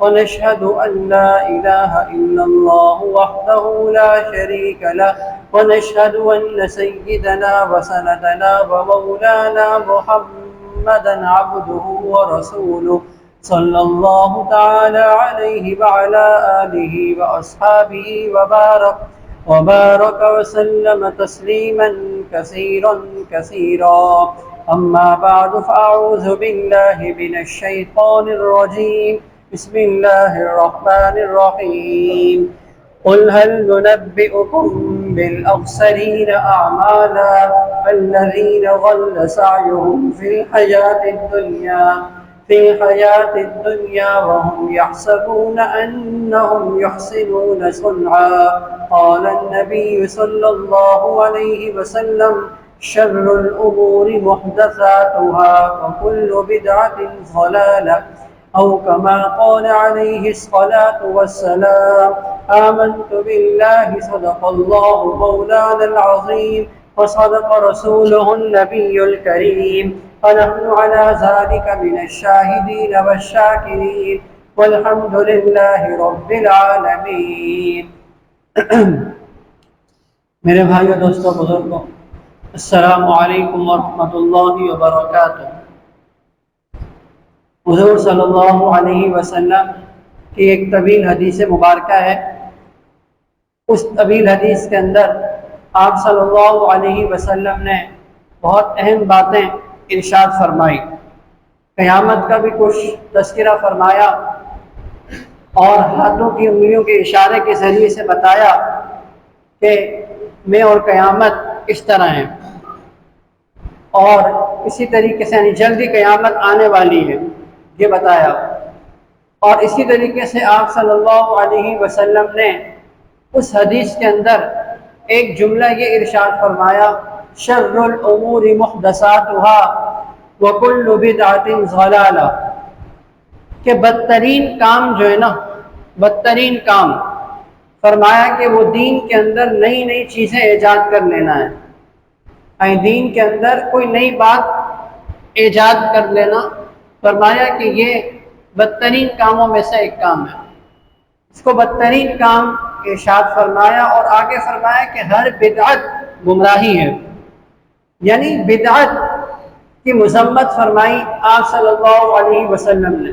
ونشهد أن لا إله إلا الله وحده لا شريك له ونشهد أن سيدنا وسندنا ومولانا محمدا عبده ورسوله صلى الله تعالى عليه وعلى آله وأصحابه وبارك وبارك وسلم تسليما كثيرا كثيرا. أما بعد فأعوذ بالله من الشيطان الرجيم. بسم الله الرحمن الرحيم. قل هل ننبئكم بالأخسرين أعمالا الذين ضل سعيهم في الحياة الدنيا في الحياة الدنيا وهم يحسبون أنهم يحسنون صنعا. قال النبي صلى الله عليه وسلم شر الأمور محدثاتها وكل بدعة ضلالة. أو كما قال عليه الصلاة والسلام، آمنت بالله، صدق الله مولانا العظيم، وصدق رسوله النبي الكريم. ونحن على ذلك من الشاهدين والشاكرين. والحمد لله رب العالمين. میرے بھائیو دوستو بزرگوں السلام علیکم ورحمۃ اللہ وبرکاتہ۔ حضور صلی اللہ علیہ وسلم کی ایک طویل حدیث مبارکہ ہے۔ اس طویل حدیث کے اندر آپ صلی اللہ علیہ وسلم نے بہت اہم باتیں ارشاد فرمائی قیامت کا بھی کچھ تذکرہ فرمایا اور ہاتھوں کی انگلیوں کے اشارے کے ذریعے سے بتایا کہ میں اور قیامت اس طرح ہیں اور اسی طریقے سے یعنی جلدی قیامت آنے والی ہے۔ یہ بتایا۔ اور اسی طریقے سے آپ صلی اللہ علیہ وسلم نے اس حدیث کے اندر ایک جملہ یہ ارشاد فرمایا شر الامور محدثاتها وکل بدعت ضلالہ کہ بدترین کام جو ہے نا، بدترین کام، فرمایا کہ وہ دین کے اندر نئی نئی چیزیں ایجاد کر لینا ہے۔ یعنی دین کے اندر کوئی نئی بات ایجاد کر لینا فرمایا کہ یہ بدترین کاموں میں سے ایک کام ہے۔ اس کو بدترین کام ارشاد فرمایا اور آگے فرمایا کہ ہر بدعت گمراہی ہے۔ یعنی بدعت کی مذمت فرمائی آپ صلی اللہ علیہ وسلم نے۔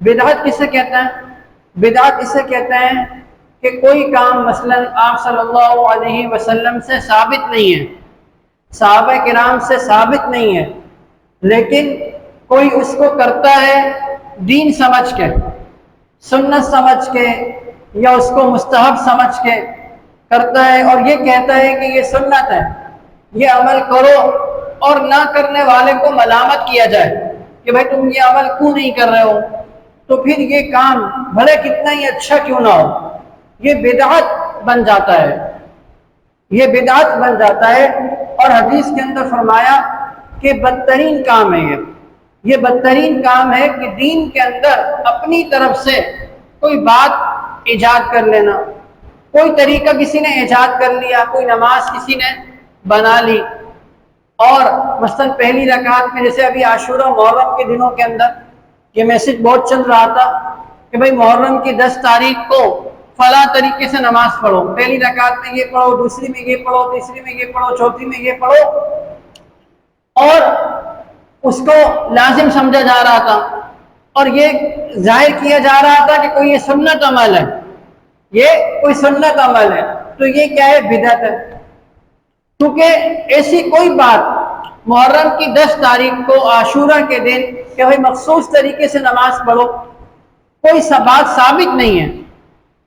بدعت کسے کہتے ہیں؟ بدعت اسے کہتے ہیں کہ کوئی کام مثلا آپ صلی اللہ علیہ وسلم سے ثابت نہیں ہے۔ صحابہ کرام سے ثابت نہیں ہے۔ لیکن کوئی اس کو کرتا ہے دین سمجھ کے، سنت سمجھ کے یا اس کو مستحب سمجھ کے کرتا ہے اور یہ کہتا ہے کہ یہ سنت ہے، یہ عمل کرو اور نہ کرنے والے کو ملامت کیا جائے کہ بھائی تم یہ عمل کیوں نہیں کر رہے ہو؟ تو پھر یہ کام بھلے کتنا ہی اچھا کیوں نہ ہو، یہ بدعت بن جاتا ہے۔ یہ بدعت بن جاتا ہے اور حدیث کے اندر فرمایا کہ بدترین کام ہے یہ۔ یہ بدترین کام ہے کہ دین کے اندر اپنی طرف سے کوئی بات ایجاد کر لینا۔ کوئی طریقہ کسی نے ایجاد کر لیا، کوئی نماز کسی نے بنا لی۔ اور مثلا پہلی رکعت میں، جیسے ابھی عاشورہ محرم کے دنوں کے اندر یہ میسج بہت چل رہا تھا کہ بھائی محرم کی دس تاریخ کو فلاں طریقے سے نماز پڑھو۔ پہلی رکعت میں یہ پڑھو، دوسری میں یہ پڑھو، تیسری میں یہ پڑھو، چوتھی میں یہ پڑھو۔ اور اس کو لازم سمجھا جا رہا تھا۔ اور یہ ظاہر کیا جا رہا تھا کہ کوئی یہ سنت عمل ہے۔ یہ کوئی سنت عمل ہے۔ تو یہ کیا ہے؟ بدعت ہے۔ کیونکہ ایسی کوئی بات محرم کی دس تاریخ کو عاشورہ کے دن کہ بھائی مخصوص طریقے سے نماز پڑھو، کوئی بات ثابت نہیں ہے۔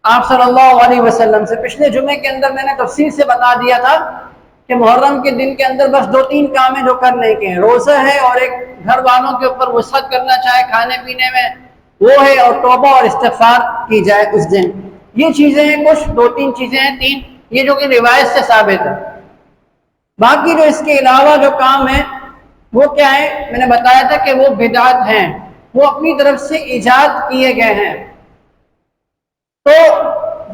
آپ صلی اللہ علیہ وسلم سے پچھلے جمعے کے اندر میں نے تفصیل سے بتا دیا تھا کہ محرم کے دن کے اندر بس دو تین کام ہیں جو کرنے کے ہیں، روزہ ہے اور ایک گھر والوں کے اوپر وسعت کرنا چاہے کھانے پینے میں، وہ ہے اور توبہ اور استغفار کی جائے اس دن۔ یہ چیزیں ہیں، کچھ دو تین چیزیں ہیں، تین۔ یہ جو کہ روایت سے ثابت ہے۔ باقی جو اس کے علاوہ جو کام ہے وہ کیا ہے میں نے بتایا تھا کہ وہ بدعت ہیں۔ وہ اپنی طرف سے ایجاد کیے گئے ہیں۔ تو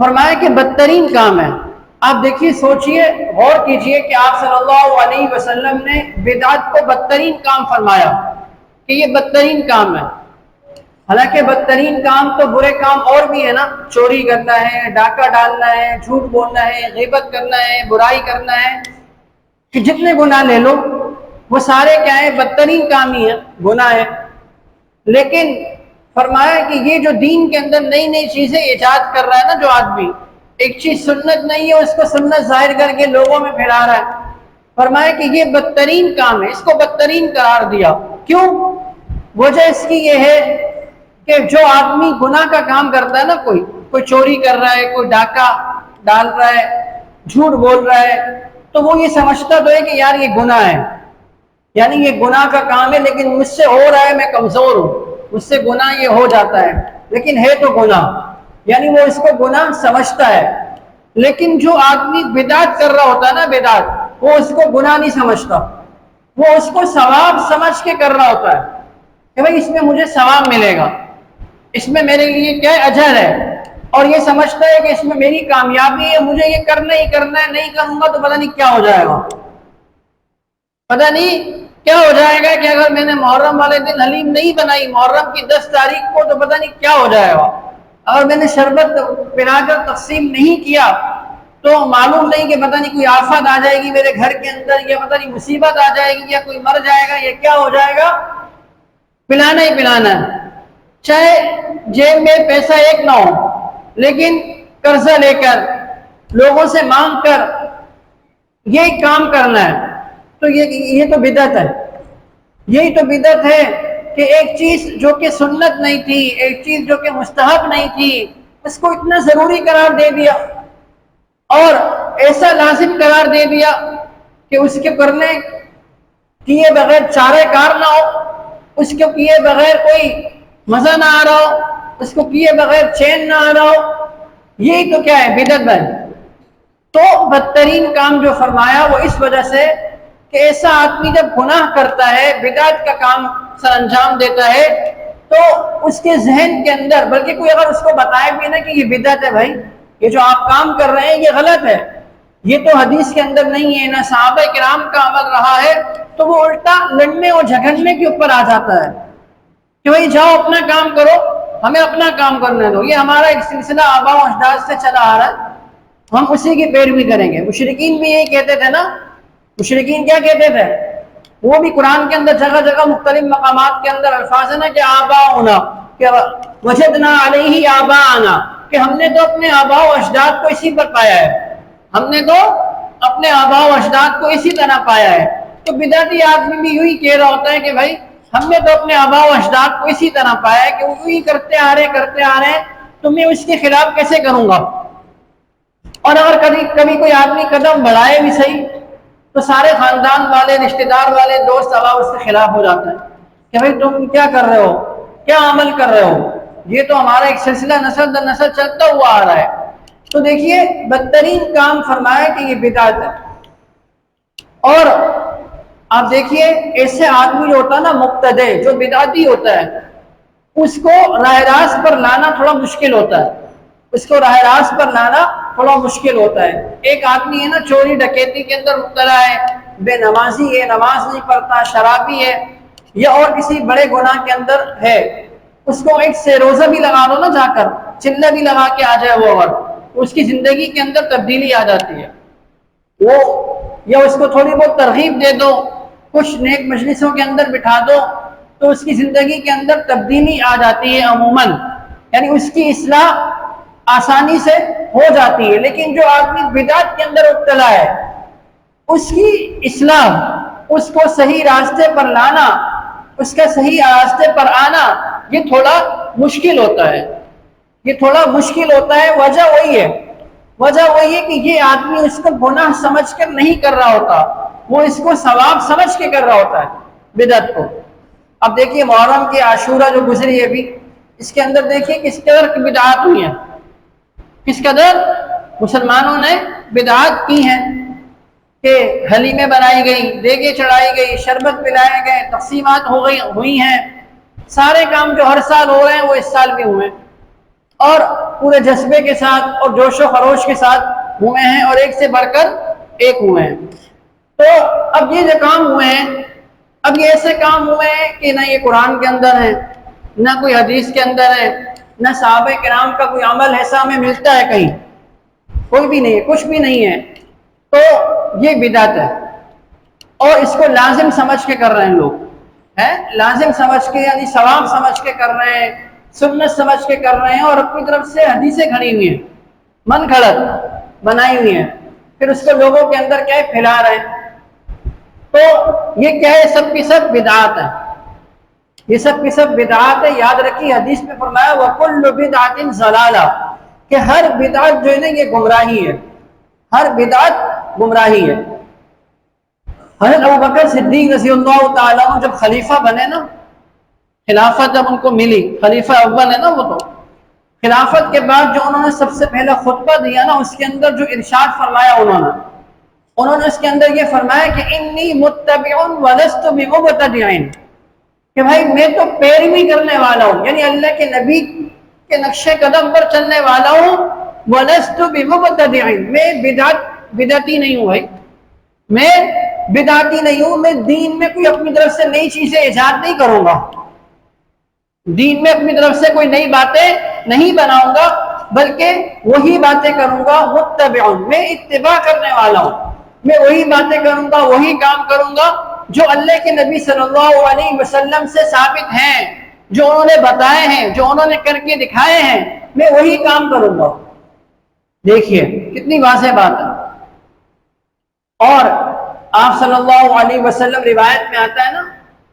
فرمایا کہ بدترین کام ہے۔ آپ دیکھیے، سوچئے، غور کیجیے کہ آپ صلی اللہ علیہ وسلم نے بدعت کو بدترین کام فرمایا کہ یہ بدترین کام ہے۔ حالانکہ بدترین کام تو برے کام اور بھی ہے نا۔ چوری کرنا ہے، ڈاکہ ڈالنا ہے، جھوٹ بولنا ہے، غیبت کرنا ہے، برائی کرنا ہے۔ کہ جتنے گناہ لے لو، وہ سارے کیا ہیں بدترین کام ہی ہیں، گناہ ہے لیکن فرمایا کہ یہ جو دین کے اندر نئی نئی چیزیں ایجاد کر رہا ہے نا، جو آدمی ایک چیز سنت نہیں ہے، اس کو سنت ظاہر کر کے لوگوں میں پھیلا رہا ہے۔ فرمایا کہ یہ بدترین کام ہے، اس کو بدترین قرار دیا۔ کیوں؟ وجہ اس کی یہ ہے کہ جو آدمی گناہ کا کام کرتا ہے نا، کوئی کوئی چوری کر رہا ہے، کوئی ڈاکہ ڈال رہا ہے، جھوٹ بول رہا ہے، تو وہ یہ سمجھتا تو ہے کہ یار یہ گناہ ہے۔ یعنی یہ گناہ کا کام ہے، لیکن مجھ سے ہو رہا ہے، میں کمزور ہوں۔ مجھ سے گناہ یہ ہو جاتا ہے، لیکن ہے تو گناہ۔ یعنی وہ اس کو گناہ سمجھتا ہے۔ لیکن جو آدمی بدعت کر رہا ہوتا ہے نا بدعت، وہ اس کو گناہ نہیں سمجھتا۔ وہ اس کو ثواب سمجھ کے کر رہا ہوتا ہے کہ بھائی اس میں مجھے ثواب ملے گا۔ اس میں میرے لیے کیا اجر ہے؟ اور یہ سمجھتا ہے کہ اس میں میری کامیابی ہے، مجھے یہ کرنا ہی کرنا ہے، نہیں کروں گا تو پتہ نہیں کیا ہو جائے گا۔ پتہ نہیں کیا ہو جائے گا کہ اگر میں نے محرم والے دن حلیم نہیں بنائی، محرم کی دس تاریخ کو تو پتہ نہیں کیا ہو جائے گا۔ اگر میں نے شربت پلا کر تقسیم نہیں کیا تو معلوم نہیں کہ پتہ نہیں کوئی آفت آ جائے گی میرے گھر کے اندر یا پتہ نہیں مصیبت آ جائے گی یا کوئی مر جائے گا یا کیا ہو جائے گا۔ پلانا ہی پلانا ہے۔ چاہے جیب میں پیسہ ایک نہ ہو، لیکن قرضہ لے کر، لوگوں سے مانگ کر یہ کام کرنا ہے۔ تو یہ یہ تو بدت ہے۔ یہی تو بدت ہے کہ ایک چیز جو کہ سنت نہیں تھی، ایک چیز جو کہ مستحب نہیں تھی، اس کو اتنا ضروری قرار دے دیا اور ایسا لازم قرار دے دیا کہ اس کے کرنے کیے بغیر چارے کار نہ ہو، اس کے کیے بغیر کوئی مزہ نہ آ رہا ہو، اس کو کیے بغیر چین نہ آ رہا ہو، یہی تو کیا ہے بدت بن۔ تو بدترین کام جو فرمایا وہ اس وجہ سے کہ ایسا آدمی جب گناہ کرتا ہے، بدعت کا کام سر انجام دیتا ہے، تو اس کے ذہن کے اندر، بلکہ کوئی اگر اس کو بتائے بھی نا کہ یہ بدعت ہے بھائی، یہ جو آپ کام کر رہے ہیں، یہ غلط ہے۔ یہ تو حدیث کے اندر نہیں ہے، نہ صحابہ کرام کا عمل رہا ہے، تو وہ الٹا لڑنے اور جھگڑنے کے اوپر آ جاتا ہے۔ کہ بھائی، جاؤ اپنا کام کرو، ہمیں اپنا کام کرنے دو۔ یہ ہمارا ایک سلسلہ آبا و اجداد سے چلا آ رہا ہے۔ ہم اسی کی پیروی کریں گے۔ مشرقین بھی یہی کہتے تھے نا۔ مشرقین کیا کہتے تھے؟ وہ بھی قرآن کے اندر جگہ جگہ مختلف مقامات کے اندر الفاظ ہے نا کہ آبا ہونا کہ وجدنا علیہ آبا آنا کہ ہم نے تو اپنے آبا و اجداد کو اسی پر پایا ہے۔ ہم نے تو اپنے آبا و اجداد کو اسی طرح پایا ہے۔ تو بداتی آدمی بھی یوں ہی کہہ رہا ہوتا ہے کہ بھائی، ہم نے تو اپنے آبا و اجداد کو اسی طرح پایا کہ وہ ہی کرتے آ رہے، کرتے آ رہے ہیں۔ تو میں اس کے خلاف کیسے کروں گا؟ اور اگر کبھی کبھی کوئی آدمی قدم بڑھائے بھی صحیح تو سارے خاندان والے رشتہ دار والے، دوست اب اس کے خلاف ہو جاتے ہیں کہ بھائی تم کیا کر رہے ہو؟ کیا عمل کر رہے ہو؟ یہ تو ہمارا ایک سلسلہ نسل در نسل چلتا ہوا آ رہا ہے۔ تو دیکھیے، بدترین کام فرمایا کہ یہ بدعت ہے۔ اور آپ دیکھیے ایسے آدمی جو ہوتا ہے نا، مقتدے، جو بدعتی ہوتا ہے، اس کو راہ راست پر لانا تھوڑا مشکل ہوتا ہے۔ اس کو راہ راست پر لانا تھوڑا مشکل ہوتا ہے۔ ایک آدمی ہے نا، چوری ڈکیتی کے اندر مبتلا ہے، بے نمازی ہے، نماز نہیں پڑھتا، شرابی ہے، یا اور کسی بڑے گناہ کے اندر ہے۔ اس کو ایک سے روزہ بھی لگا دو نا جا کر چلہ بھی لگا کے آ جائے وہ اگر اس کی زندگی کے اندر تبدیلی آ جاتی ہے۔ وہ یا اس کو تھوڑی بہت ترغیب دے دو، کچھ نیک مجلسوں کے اندر بٹھا دو، تو اس کی زندگی کے اندر تبدیلی آ جاتی ہے عموماً۔ یعنی اس کی اصلاح آسانی سے ہو جاتی ہے، لیکن جو آدمی بدعت کے اندر ابتلا ہے، اس کی اصلاح اس کو صحیح راستے پر لانا، اس کا صحیح راستے پر آنا، یہ تھوڑا مشکل ہوتا ہے۔ یہ تھوڑا مشکل ہوتا ہے۔ وجہ وہی ہے۔ وجہ وہی ہے کہ یہ آدمی اس کو گناہ سمجھ کر نہیں کر رہا ہوتا۔ وہ اس کو ثواب سمجھ کے کر رہا ہوتا ہے بدعت کو۔ اب دیکھیے، محرم کی عاشورہ جو گزری ہے ابھی، اس کے اندر دیکھیے کس قدر بدعات ہوئی ہیں۔ کس قدر مسلمانوں نے بدعات کی ہیں کہ حلیمیں بنائی گئی دیگے چڑھائی گئی شربت پلائے گئے، تقسیمات ہو گئی، ہوئی ہیں۔ سارے کام جو ہر سال ہو رہے ہیں، وہ اس سال بھی ہوئے ہیں۔ اور پورے جذبے کے ساتھ اور جوش و خروش کے ساتھ ہوئے ہیں اور ایک سے بڑھ کر ایک ہوئے ہیں۔ تو اب یہ جو کام ہوئے ہیں، اب یہ ایسے کام ہوئے ہیں کہ نہ یہ قرآن کے اندر ہے، نہ کوئی حدیث کے اندر ہے نہ صحابہ کرام کا کوئی عمل ایسا ہمیں ملتا ہے کہیں۔ کوئی بھی نہیں ہے، کچھ بھی نہیں ہے۔ تو یہ بدعت ہے۔ اور اس کو لازم سمجھ کے کر رہے ہیں لوگ۔ ہے لازم سمجھ کے یعنی ثواب سمجھ کے کر رہے ہیں، سنت سمجھ کے کر رہے ہیں اور اپنی طرف سے حدیثیں کھڑی ہوئی ہیں۔ من کھڑت بنائی ہوئی ہیں۔ پھر اس کو لوگوں کے اندر کیا ہے؟ پھیلا رہے ہیں۔ تو یہ کیا ہے؟ سب کی سب بدعات ہے۔ یہ سب کی سب بدعات ہے یاد رکھی، حدیث میں فرمایا، وَكُلُّ بِدْعَةٍ زَلَالَ کہ ہر بدعت جو ہے نا، یہ گمراہی ہے۔ ہر بدعت گمراہی ہے۔ حضرت ابو بکر صدیق رضی اللہ تعالیٰ جب خلیفہ بنے نا، خلافت جب ان کو ملی، خلیفہ اول ہے نا وہ تو۔ خلافت کے بعد جو انہوں نے سب سے پہلا خطبہ دیا نا، اس کے اندر جو ارشاد فرمایا انہوں نے انہوں نے اس کے اندر یہ فرمایا کہ انی متبع ولست بمبتدعين کہ بھائی میں تو پیروی کرنے والا ہوں یعنی اللہ کے نبی کے نقش قدم پر چلنے والا ہوں، ولست بمبتدعين میں بدعت، بدعتی نہیں ہوں بھائی۔ میں بدعتی نہیں ہوں، میں دین میں کوئی اپنی طرف سے نئی چیزیں ایجاد نہیں کروں گا۔ دین میں اپنی طرف سے کوئی نئی باتیں نہیں بناؤں گا، بلکہ وہی باتیں کروں گا، متبع۔ میں اتباع کرنے والا ہوں۔ میں وہی باتیں کروں گا، وہی کام کروں گا جو اللہ کے نبی صلی اللہ علیہ وسلم سے ثابت ہیں، جو انہوں نے بتائے ہیں، جو انہوں نے کر کے دکھائے ہیں، میں وہی کام کروں گا۔ دیکھیے، کتنی واضح بات ہے۔ اور آپ صلی اللہ علیہ وسلم روایت میں آتا ہے نا،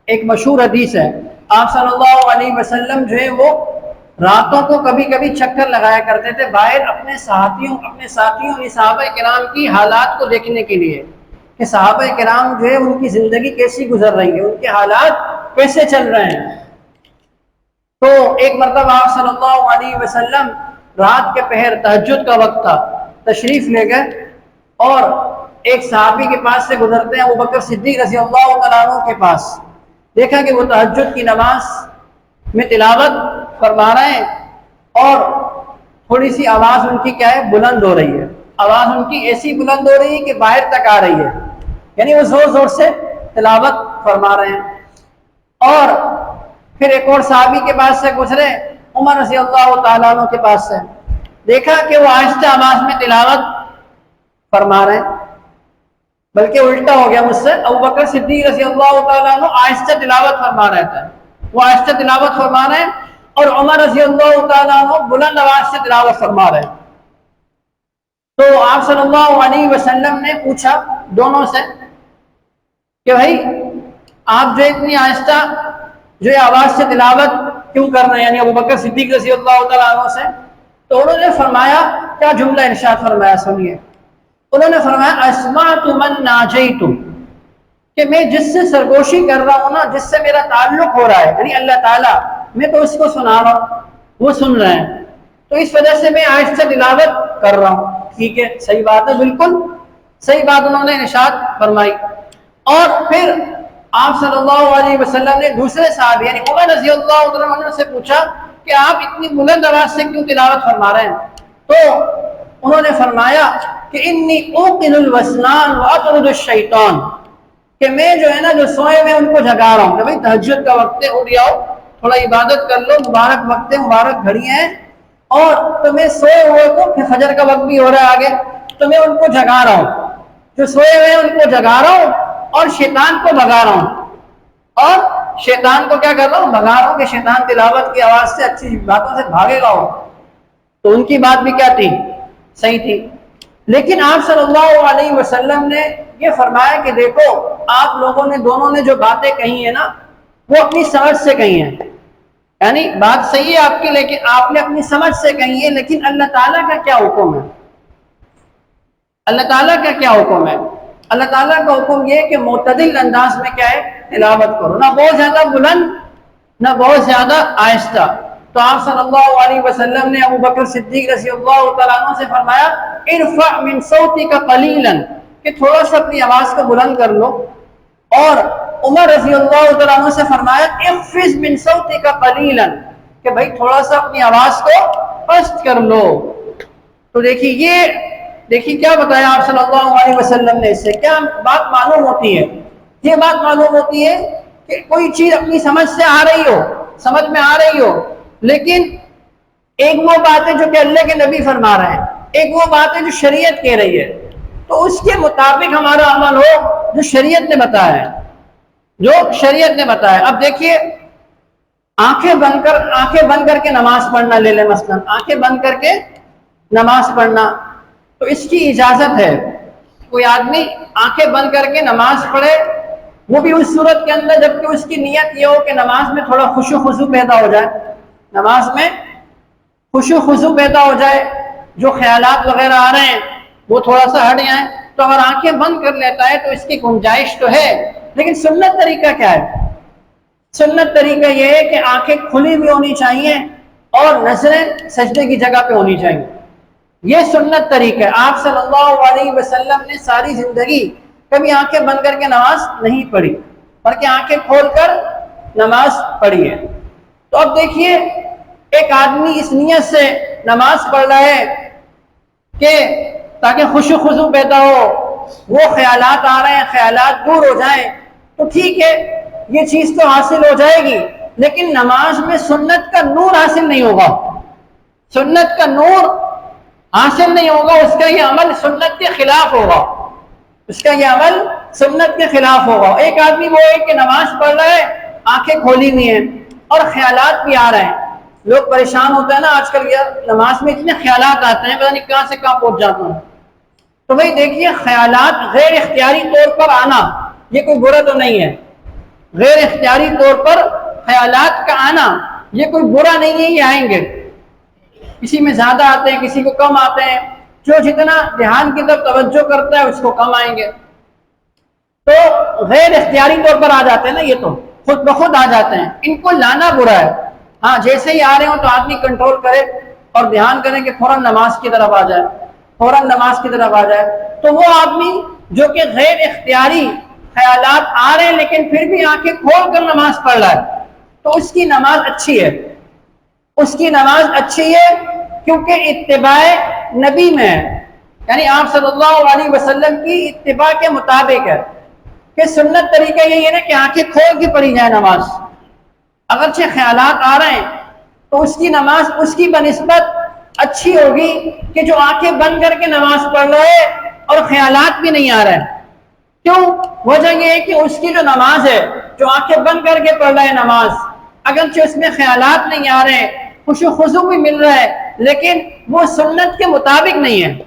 ایک مشہور حدیث ہے۔ آپ صلی اللہ علیہ وسلم جو ہے، وہ راتوں کو کبھی کبھی چکر لگایا کرتے تھے باہر اپنے ساتھیوں اپنے ساتھیوں، صحابہ کرام کی حالات کو دیکھنے کے لیے۔ کہ صحابہ کرام جو ہے ان کی زندگی کیسی گزر رہی ہے ان کے حالات کیسے چل رہے ہیں؟ تو ایک مرتبہ آپ صلی اللہ علیہ وسلم رات کے پہر تہجد کا وقت تھا، تشریف لے گئے اور ایک صحابی کے پاس سے گزرتے ہیں وہ بکر صدیق رضی اللہ عنہ کے پاس۔ دیکھا کہ وہ تحجد کی نماز میں تلاوت فرما رہے ہیں اور تھوڑی سی آواز ان کی کیا ہے، بلند ہو رہی ہے۔ آواز ان کی ایسی بلند ہو رہی ہے کہ باہر تک آ رہی ہے۔ یعنی وہ زور زور سے تلاوت فرما رہے ہیں۔ اور پھر ایک اور صحابی کے پاس سے گزرے، عمر رضی اللہ تعالیٰ عنہ کے پاس سے۔ دیکھا کہ وہ آہستہ آواز میں تلاوت فرما رہے ہیں۔ بلکہ الٹا ہو گیا مجھ سے۔ ابو بکر صدیق رضی اللہ تعالیٰ عنہ آہستہ تلاوت فرما رہے تھے۔ وہ آہستہ تلاوت فرما رہے ہیں اور عمر رضی اللہ تعالیٰ عنہ بلند آواز سے تلاوت فرما رہے ہیں۔ تو آپ صلی اللہ علیہ وسلم نے پوچھا دونوں سے کہ بھائی، آپ جو اتنی آہستہ جو یہ آواز سے تلاوت کیوں کر رہے ہیں؟ یعنی ابو بکر صدیق رضی اللہ تعالیٰ عنہ سے، تو انہوں نے فرمایا، کیا جملہ ارشاد فرمایا؟ سنیے۔ انہوں نے فرمایا، اسمعت من ناجیت، کہ میں جس سے سرگوشی کر رہا ہوں نا، جس سے میرا تعلق ہو رہا ہے یعنی اللہ تعالیٰ، میں تو اس کو سنا رہا ہوں، وہ سن رہے ہیں۔ تو اس وجہ سے میں آج سے تلاوت کر رہا ہوں۔ ٹھیک ہے، صحیح بات ہے، بالکل صحیح بات انہوں نے نشاد فرمائی۔ اور پھر آپ صلی اللہ علیہ وسلم نے دوسرے صاحب یعنی عمر رضی اللہ عنہ سے پوچھا کہ آپ اتنی بلند آواز سے کیوں تلاوت فرما رہے ہیں؟ تو انہوں نے فرمایا کہ انی اوقن الوسنان و اطرد الشیطان، کہ میں جو ہے نا، جو سوئے میں ان کو جگا رہا ہوں، کہ بھائی تہجد کا وقت ہے اٹھ جاؤ، تھوڑا عبادت کر لو، مبارک وقت ہے، مبارک گھڑی ہیں، اور تمہیں سوئے ہوئے کو پھر فجر کا وقت بھی ہو رہا ہے آگے تو میں ان کو جگا رہا ہوں۔ جو سوئے ہوئے ان کو جگا رہا ہوں اور شیطان کو بگا رہا ہوں۔ اور شیطان کو کیا کر رہا ہوں؟ بگا رہا ہوں کہ شیطان تلاوت کی آواز سے اچھی باتوں سے بھاگے گا ہو تو ان کی بات بھی کیا تھی؟ صحیح تھی۔ لیکن آپ صلی اللہ علیہ وسلم نے یہ فرمایا کہ دیکھو، آپ لوگوں نے، دونوں نے جو باتیں کہی ہیں نا، وہ اپنی سمجھ سے کہی ہیں۔ یعنی بات صحیح ہے آپ کی، لیکن آپ نے اپنی سمجھ سے کہی ہے، لیکن اللہ تعالیٰ کا کیا حکم ہے؟ اللہ تعالیٰ کا کیا حکم ہے؟ اللہ تعالیٰ کا حکم یہ کہ معتدل انداز میں کیا ہے؟ تلاوت کرو۔ نہ بہت زیادہ بلند، نہ بہت زیادہ آہستہ۔ تو آپ صلی اللہ علیہ وسلم نے ابو بکر صدیق رضی اللہ تعالیٰ عنہ سے فرمایا، ارفع من صوتی کا قلیلا، کہ تھوڑا سا اپنی آواز کو بلند کر لو۔ اور عمر رضی اللہ تعالیٰ عنہ سے فرمایا اخفض من صوتی کا قلیلا، کہ بھائی تھوڑا سا اپنی آواز کو پست کر لو۔ تو دیکھیے، یہ دیکھیے کیا بتایا آپ صلی اللہ علیہ وسلم نے اس سے؟ کیا بات معلوم ہوتی ہے؟ یہ بات معلوم ہوتی ہے کہ کوئی چیز اپنی سمجھ سے آ رہی ہو، سمجھ میں آ رہی ہو، لیکن ایک وہ بات ہے جو کہ اللہ کے نبی فرما رہے ہیں، ایک وہ بات ہے جو شریعت کہہ رہی ہے۔ تو اس کے مطابق ہمارا عمل ہو جو شریعت نے بتایا ہے۔ جو شریعت نے بتایا اب دیکھیے، آنکھیں بند کر، آنکھیں بند کر کے نماز پڑھنا لے لیں مثلا۔ آنکھیں بند کر کے نماز پڑھنا۔ تو اس کی اجازت ہے۔ کوئی آدمی آنکھیں بند کر کے نماز پڑھے، وہ بھی اس صورت کے اندر جبکہ اس کی نیت یہ ہو کہ نماز میں تھوڑا خوش و خصو پیدا ہو جائے۔ نماز میں خوش و خصو پیدا ہو جائے، جو خیالات وغیرہ آ رہے ہیں، وہ تھوڑا سا ہٹ جائیں۔ تو اگر آنکھیں بند کر لیتا ہے تو اس کی گنجائش تو ہے۔ لیکن سنت طریقہ کیا ہے؟ سنت طریقہ یہ ہے کہ آنکھیں کھلی بھی ہونی چاہیے اور نظریں سجدے کی جگہ پہ ہونی چاہیے۔ یہ سنت طریقہ ہے۔ آپ صلی اللہ علیہ وسلم نے ساری زندگی کبھی آنکھیں بند کر کے نماز نہیں پڑھی، بلکہ آنکھیں کھول کر نماز پڑھی ہے۔ تو اب دیکھیے، ایک آدمی اس نیت سے نماز پڑھ رہا ہے کہ تاکہ خوش و پیدا ہو، وہ خیالات آ رہے ہیں، خیالات دور ہو جائیں۔ تو ٹھیک ہے، یہ چیز تو حاصل ہو جائے گی، لیکن نماز میں سنت کا نور حاصل نہیں ہوگا۔ سنت کا نور حاصل نہیں ہوگا، اس کا یہ عمل سنت کے خلاف ہوگا۔ اس کا یہ عمل سنت کے خلاف ہوگا۔ ایک آدمی وہ ہے کہ نماز پڑھ رہا ہے، آنکھیں کھولی ہوئی ہیں اور خیالات بھی آ رہے ہیں۔ لوگ پریشان ہوتے ہیں نا آج کل یہ نماز میں اتنے خیالات آتے ہیں، پتہ نہیں کہاں سے کہاں پہنچ جاتا ہوں۔ تو بھائی دیکھیے، خیالات غیر اختیاری طور پر آنا، یہ کوئی برا تو نہیں ہے۔ غیر اختیاری طور پر خیالات کا آنا، یہ کوئی برا نہیں ہے، یہ آئیں گے۔ کسی میں زیادہ آتے ہیں، کسی کو کم آتے ہیں۔ جو جتنا دھیان کی طرف توجہ کرتا ہے، اس کو کم آئیں گے۔ تو غیر اختیاری طور پر آ جاتے ہیں نا یہ تو۔ خود بخود آ جاتے ہیں۔ ان کو لانا برا ہے۔ ہاں جیسے ہی آ رہے ہوں تو آدمی کنٹرول کرے اور دھیان کرے کہ فوراً نماز کی طرف آ جائے۔ فوراً نماز کی طرف آ جائے۔ تو وہ آدمی جو کہ غیر اختیاری خیالات آ رہے ہیں، لیکن پھر بھی آنکھیں کھول کر نماز پڑھ رہا ہے۔ تو اس کی نماز اچھی ہے۔ اس کی نماز اچھی ہے کیونکہ اتباع نبی میں ہے۔ یعنی آپ صلی اللہ علیہ وسلم کی اتباع کے مطابق ہے۔ کہ سنت طریقہ یہی ہے نا کہ آنکھیں کھول کے پڑھی جائے نماز۔ اگرچہ خیالات آ رہے ہیں، تو اس کی نماز اس کی بنسبت اچھی ہوگی کہ جو آنکھیں بند کر کے نماز پڑھ رہے اور خیالات بھی نہیں آ رہے کیوں؟ وجہ یہ ہے کہ اس کی جو نماز ہے، جو آنکھیں بند کر کے پڑھ رہا ہے نماز، اگرچہ اس میں خیالات نہیں آ رہے خوش و خزو بھی مل رہا ہے، لیکن وہ سنت کے مطابق نہیں ہے۔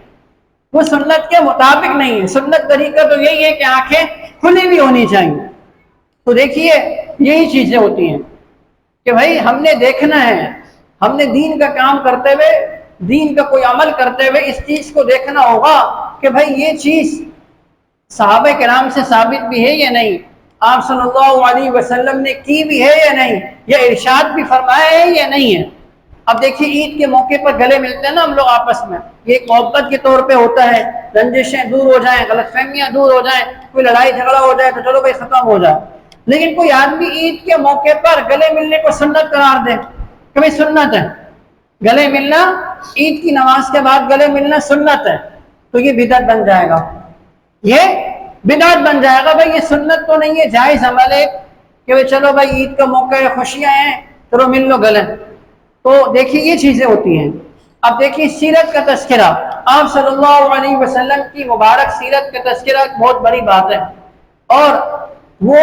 وہ سنت کے مطابق نہیں ہے۔ سنت طریقہ تو یہی ہے کہ آنکھیں کھلی بھی ہونی چاہیے۔ تو دیکھیے، یہی چیزیں ہوتی ہیں کہ بھائی، ہم نے دیکھنا ہے۔ ہم نے دین کا کام کرتے ہوئے، دین کا کوئی عمل کرتے ہوئے اس چیز کو دیکھنا ہوگا کہ بھائی، یہ چیز صحابہ کرام سے ثابت بھی ہے یا نہیں؟ آپ صلی اللہ علیہ وسلم نے کی بھی ہے یا نہیں؟ یا ارشاد بھی فرمایا ہے یا نہیں ہے؟ اب دیکھیے عید کے موقع پر گلے ملتے ہیں نا ہم لوگ آپس میں۔ یہ ایک محبت کے طور پہ ہوتا ہے۔ رنجشیں دور ہو جائیں غلط فہمیاں دور ہو جائیں، کوئی لڑائی جھگڑا ہو جائے تو چلو بھائی ختم ہو جائے۔ لیکن کوئی آدمی عید کے موقع پر گلے ملنے کو سنت قرار دے کہ بھائی سنت ہے۔ گلے ملنا، عید کی نماز کے بعد گلے ملنا سنت ہے۔ تو یہ بدعت بن جائے گا۔ یہ بدعت بن جائے گا۔ بھائی یہ سنت تو نہیں ہے، جائز عمل ہے کہ چلو بھائی عید کا موقع ہے، خوشیاں ہیں چلو مل لو گلے۔ تو دیکھیے یہ چیزیں ہوتی ہیں۔ اب دیکھیے سیرت کا تذکرہ۔ آپ صلی اللہ علیہ وسلم کی مبارک سیرت کا تذکرہ بہت بڑی بات ہے۔ اور وہ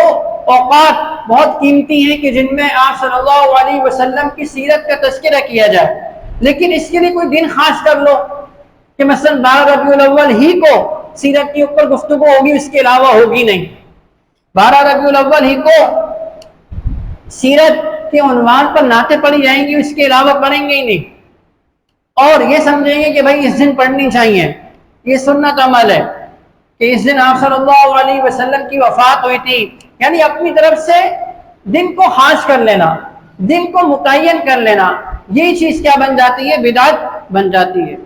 اوقات بہت قیمتی ہیں کہ جن میں آپ صلی اللہ علیہ وسلم کی سیرت کا تذکرہ کیا جائے۔ لیکن اس کے لیے کوئی دن خاص کر لو کہ مثلا بارہ ربیع الاول ہی کو سیرت کے اوپر گفتگو ہوگی، اس کے علاوہ ہوگی نہیں۔ بارہ ربیع الاول ہی کو سیرت کے عنوان پر نعتیں پڑھی جائیں گی، اس کے علاوہ پڑھیں گے ہی نہیں۔ اور یہ سمجھیں گے کہ بھائی اس دن پڑھنی چاہیے۔ یہ سنت عمل ہے کہ اس دن آپ صلی اللہ علیہ وسلم کی وفات ہوئی تھی۔ یعنی اپنی طرف سے دن کو خاص کر لینا، دن کو متعین کر لینا۔ یہی چیز کیا بن جاتی ہے؟ بدعت بن جاتی ہے۔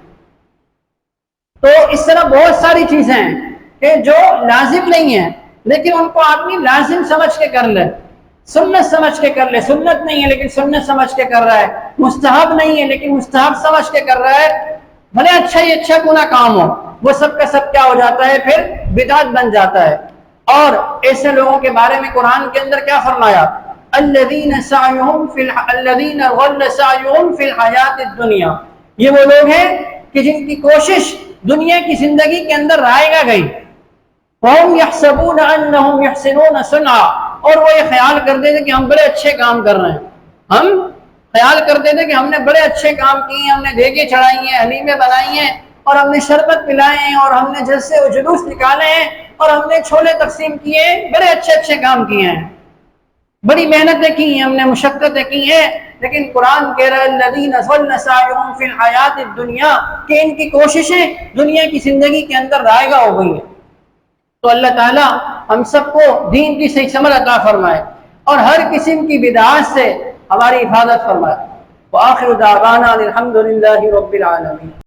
تو اس طرح بہت ساری چیزیں ہیں کہ جو لازم نہیں ہیں، لیکن ان کو آدمی لازم سمجھ کے کر لے۔ سنت سمجھ کے کر لے۔ سنت نہیں ہے لیکن سنت سمجھ کے کر رہا ہے۔ مستحب نہیں ہے لیکن مستحب سمجھ کے کر رہا ہے۔ بھلے اچھا ہی اچھا گنا کام ہو، وہ سب کا سب کیا ہو جاتا ہے، پھر بدعت بن جاتا ہے۔ اور ایسے لوگوں کے بارے میں قرآن کے اندر کیا فرمایا؟ الذین سعیہم فی الح... غل الحیات الدنیا۔ یہ وہ لوگ ہیں کہ جن کی کوشش دنیا کی زندگی کے اندر رائے گا گئی۔ وهم يحسبون انهم يحسنون صنعا۔ اور وہ یہ خیال کرتے تھے کہ ہم بڑے اچھے کام کر رہے ہیں۔ ہم خیال کرتے تھے کہ ہم نے بڑے اچھے کام کیے ہیں، ہم نے دیگے چڑھائی ہیں، حلیمیں بنائی ہیں اور ہم نے شربت پلائے ہیں اور ہم نے جلسے و جلوس نکالے ہیں اور ہم نے چھولے تقسیم کیے ہیں، بڑے اچھے اچھے کام کیے ہیں۔ بڑی محنتیں کی ہیں، ہم نے مشقتیں کی ہیں۔ لیکن قرآن کہہ رہا ہے، الذین ظل سعیہم فی الحیات الدنیا، کہ ان کی کوششیں دنیا کی زندگی کے اندر رائگہ ہو گئی ہیں۔ تو اللہ تعالیٰ ہم سب کو دین کی صحیح سمجھ عطا فرمائے اور ہر قسم کی بدعات سے ہماری حفاظت فرمائے۔ وآخر دعوانا الحمد للہ رب العالمین۔